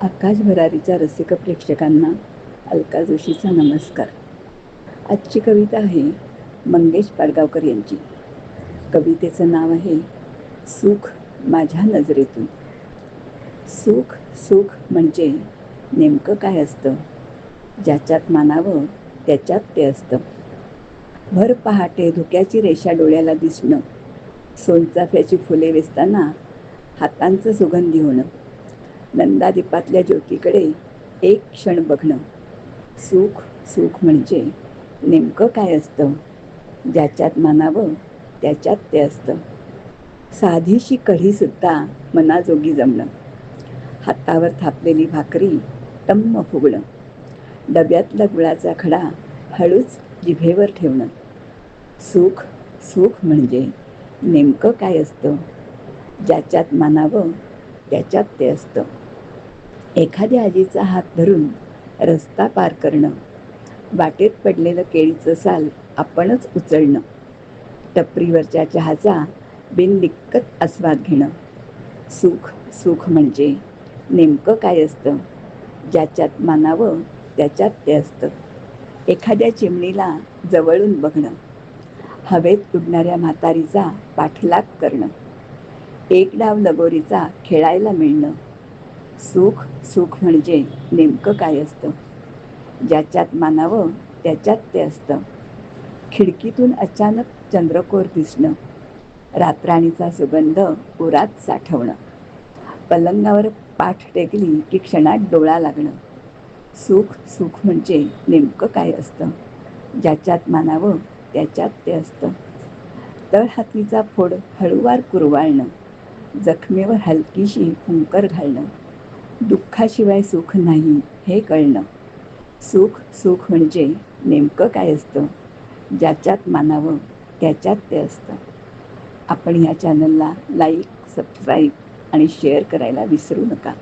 आकाश भरारीच्या रसिक प्रेक्षकांना अलका जोशीचा नमस्कार. आजची कविता आहे मंगेश पाडगावकर यांची. कवितेचं नाव आहे सुख माझ्या नजरेतून. सुख सुख म्हणजे नेमकं काय असतं? ज्याच्यात मानावं त्याच्यात ते असतं. भर पहाटे धुक्याची रेषा डोळ्याला दिसणं सोनचाफ्याची फुले वेचताना हातांचं सुगंधी होणं नंदादीपातल्या ज्योतीकडे एक क्षण बघणं. सुख सुख म्हणजे नेमकं काय असतं? ज्याच्यात मानावं त्याच्यात ते असतं. साधीशी कढीसुद्धा मनाजोगी जमणं. हातावर थापलेली भाकरी टम्म फुगणं. डब्यातला गुळाचा खडा हळूच जिभेवर ठेवणं. सुख सुख म्हणजे नेमकं काय असतं? ज्याच्यात मानावं त्याच्यात ते असतं. एखाद्या आजीचा हात धरून रस्ता पार करणं वाटेत पडलेलं केळीचं साल आपणच उचलणं टपरीवरच्या चहाचा बिनदिक्कत आस्वाद घेणं. सुख सुख म्हणजे नेमकं काय असतं? ज्याच्यात मानावं त्याच्यात ते असतं. एखाद्या चिमणीला जवळून बघणं हवेत उडणाऱ्या म्हातारीचा पाठलाग करणं एक डाव लगोरीचा खेळायला मिळणं सुख सुख म्हणजे नेमकं काय असतं? ज्याच्यात मानावं त्याच्यात ते असतं. खिडकीतून अचानक चंद्रकोर दिसणं रात्राणीचा सुगंध उरात साठवणं पलंगावर पाठ टेकली की क्षणात डोळा लागणं. सुख सुख म्हणजे नेमकं काय असतं? ज्याच्यात मानावं त्याच्यात ते असतं. तळहातीचा फोड हळूवार कुरवाळणं जखमेवर हलकीशी फुंकर घालणं. दुःखाशिवाय सुख नाही हे कळणं. सुख सुख म्हणजे नेमकं काय असतं? ज्याच्यात मानावं त्याच्यात ते असतं. आपण ह्या चॅनलला लाईक सबस्क्राईब आणि शेअर करायला विसरू नका.